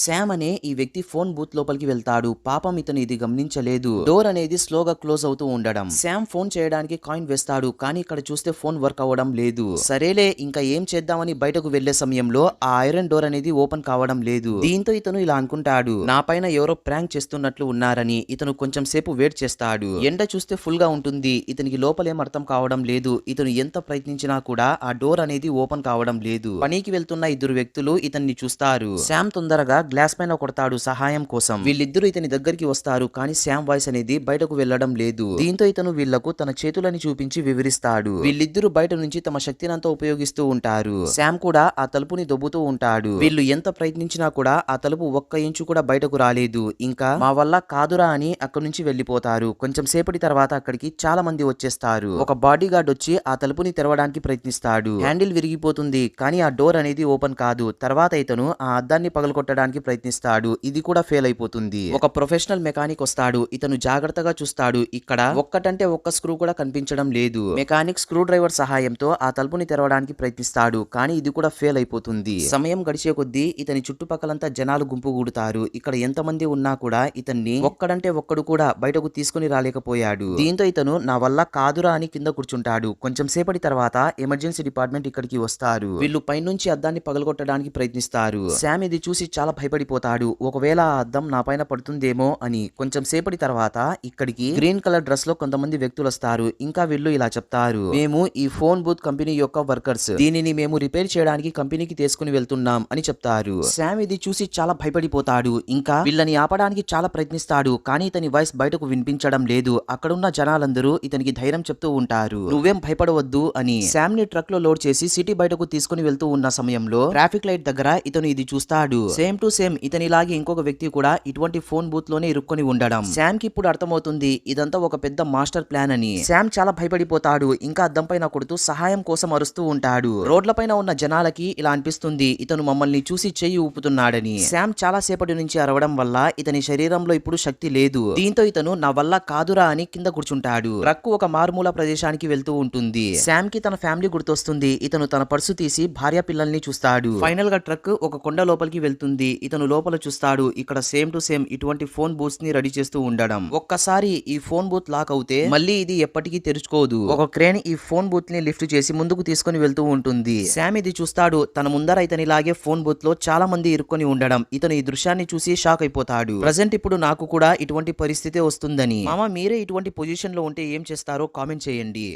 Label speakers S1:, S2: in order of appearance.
S1: Sam అనే ఈ వ్యక్తి ఫోన్ బూత్ లోపలికి వెళ్తాడు. పాపం ఇతను ఇది గమనించలేదు. డోర్ అనేది స్లోగా క్లోజ్ అవుతూ ఉండడం. శామ్ ఫోన్ చేయడానికి కాయిన్ వేస్తాడు కానీ ఇక్కడ చూస్తే ఫోన్ వర్క్ అవ్వడం లేదు. సరేలే ఇంకా ఏం చేద్దామని బయటకు వెళ్ళే సమయంలో ఆ ఐరన్ డోర్ అనేది ఓపెన్ కావడం లేదు. దీంతో ఇతను ఇలా అనుకుంటాడు. నా పైన ఎవరో ప్రాంక్ చేస్తున్నట్లు ఉన్నారని ఇతను కొంచెం సేపు వెయిట్ చేస్తాడు. ఎండ చూస్తే ఫుల్గా ఉంటుంది. ఇతనికి లోపలేం అర్థం కావడం లేదు. ఇతను ఎంత ప్రయత్నించినా కూడా ఆ డోర్ అనేది ఓపెన్ కావడం లేదు. పనికి వెళ్తున్న ఇద్దరు వ్యక్తులు ఇతన్ని చూస్తారు. శామ్ తొందరగా గ్లాస్ పైన కొడతాడు సహాయం కోసం. వీళ్ళిద్దరూ ఇతని దగ్గరికి వస్తారు కానీ శామ్ వాయిస్ అనేది బయటకు వెళ్ళడం లేదు. దీంతో ఇతను వీళ్ళకు తన చేతులని చూపించి వివరిస్తాడు. వీళ్ళిద్దరూ బయట నుంచి తమ శక్తినంతా ఉపయోగిస్తూ ఉంటారు. శామ్ కూడా ఆ తలుపుని దొబ్బుతూ ఉంటాడు. వీళ్ళు ఎంత ప్రయత్నించినా కూడా ఆ తలుపు ఒక్క ఇంచు కూడా బయటకు రాలేదు. ఇంకా మా వల్ల కాదురా అని అక్కడి నుంచి వెళ్ళిపోతారు కొంచెం సేపటి తర్వాత అక్కడికి చాలా మంది వచ్చేస్తారు. ఒక బాడీ గార్డ్ వచ్చి ఆ తలుపుని తెరవడానికి ప్రయత్నిస్తాడు. హ్యాండిల్ విరిగిపోతుంది కానీ ఆ డోర్ అనేది ఓపెన్ కాదు. తర్వాత ఇతను ఆ అద్దాన్ని పగలగొట్టడానికి ప్రయత్నిస్తాడు. ఇది కూడా ఫెయిల్ అయిపోతుంది. ఒక ప్రొఫెషనల్ మెకానిక్ వస్తాడు. ఇతను జాగ్రత్తగా చూస్తాడు. ఇక్కడ ఒక్కటంటే ఒక్క స్క్రూ కూడా కనిపించడం లేదు. మెకానిక్ స్క్రూ డ్రైవర్ సహాయంతో ఆ తలుపుని తెరవడానికి ప్రయత్నిస్తాడు. కానీ ఇది కూడా ఫెయిల్ అయిపోతుంది. సమయం గడిచే కొద్దీ ఇతని చుట్టుపక్కలంతా జనాలు గుంపు కూడుతారు ఇక్కడ ఎంతమంది ఉన్నా కూడా ఇతన్ని ఒక్కడంటే ఒక్కడు కూడా బయటకు తీసుకుని రాలేకపోయాడు. దీంతో ఇతను నా వల్ల కాదురా అని కింద కూర్చుంటాడు. కొంచెం సేపటి తర్వాత ఎమర్జెన్సీ డిపార్ట్మెంట్ ఇక్కడికి వస్తారు. వీళ్ళు పైనుంచి అద్దాన్ని పగలగొట్టడానికి ప్రయత్నిస్తారు. శామ్ ఇది చూసి చాలా భయపడిపోతాడు. ఒకవేళ ఆ అద్దం నా పైన పడుతుందేమో అని కొంచెం సేపటి తర్వాత ఇక్కడికి గ్రీన్ కలర్ డ్రెస్లో కొంతమంది వ్యక్తులు వస్తారు ఇంకా వీళ్ళు ఇలా చెప్తారు. మేము ఈ ఫోన్ బూత్ కంపెనీ యొక్క వర్కర్స్. దీనిని మేము రిపేర్ చేయడానికి కంపెనీకి తీసుకుని వెళ్తున్నాం అని చెప్తారు. శామ్ ఇది చూసి చాలా భయపడిపోతాడు. ఇంకా వీళ్ళని ఆపడానికి చాలా ప్రయత్నిస్తాడు. కానీ ఇతని వాయిస్ బయటకు వినిపించడం లేదు. అక్కడున్న జనాలందరూ ఇతనికి ధైర్యం చెప్తూ ఉంటారు. నువ్వేం భయపడవద్దు అని శామ్ని ట్రక్లో లోడ్ చేసి సిటీ బయటకు తీసుకుని వెళ్తూ ఉన్న సమయంలో ట్రాఫిక్ లైట్ దగ్గర ఇతను ఇది చూస్తాడు. సేమ్ టు సేమ్ ఇతనిలాగే ఇంకొక వ్యక్తి కూడా ఇటువంటి ఫోన్ బూత్లోనే ఇరుక్కొని ఉండడం. శామ్కి ఇప్పుడు అర్థమవుతుంది ఇదంతా ఒక పెద్ద మాస్టర్ ప్లాన్ అని. శామ్ చాలా భయపడిపోతాడు ఇంకా అద్దం పైన కొడుతూ సహాయం కోసం అరుస్తూ ఉంటాడు. రోడ్ల పైన ఉన్న జనాలకి ఇలా అనిపిస్తుంది ఇతను మమ్మల్ని చూసి చెయ్యి ఊపుతున్నాడని. శామ్ చాలా సేపటి నుంచి అరవడం వల్ల ఇతని శరీరంలో ఇప్పుడు శక్తి లేదు. దీంతో ఇతను నా వల్ల కాదురా అని కింద కూర్చుంటాడు. రక్కు ఒక మారుమూల ప్రదేశానికి వెళ్తూ ఉంటుంది. శామ్కి తన ఫ్యామిలీ గుర్తొస్తుంది ఇతను తన పర్సు తీసి భార్య పిల్లల్ని చూస్తాడు. ఫైనల్గా ట్రక్ ఒక కొండ లోపలికి వెళ్తుంది ఇతను లోపల చూస్తాడు. ఇక్కడ సేమ్ టు సేమ్ ఇటువంటి ఫోన్ బూత్స్ని రెడీ చేస్తూ ఉండడం. ఒక్కసారి ఈ ఫోన్ బూత్ లాక్ అవుతే మళ్ళీ ఇది ఎప్పటికీ తెరుచుకోదు. ఒక క్రేన్ ఈ ఫోన్ బూత్ని లిఫ్ట్ చేసి ముందుకు తీసుకుని వెళ్తూ ఉంటుంది. శామ్ ఇది చూస్తాడు. తన ముందర ఇతనిలాగే ఫోన్ బూత్లో చాలా మంది ఇరుక్కొని ఉండడం. ఇతను ఈ దృశ్యాన్ని చూసి షాక్ అయిపోతాడు. ప్రజెంట్ ఇప్పుడు నాకు కూడా ఇటువంటి పరిస్థితి వస్తుందని. మామ మీరే ఇటువంటి పొజిషన్లో ఉంటే ఏం చేస్తారో కామెంట్ చేయండి.